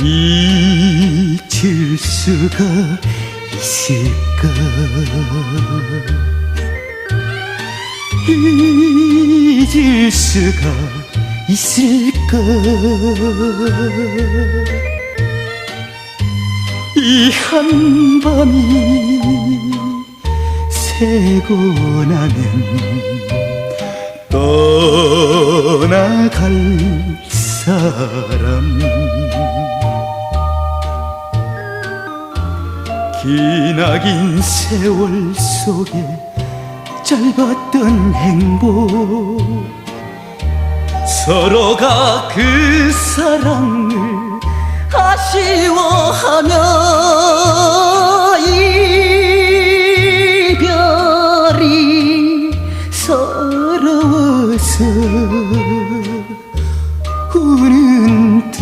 잊을 수가 있을까? 잊을 수가 있을까? 이 한밤이 새고 나면 떠나갈 사람 기나긴 세월 속에 짧았던 행복. 서로가 그 사랑을 아쉬워하며 이별이 서러워서 우는 듯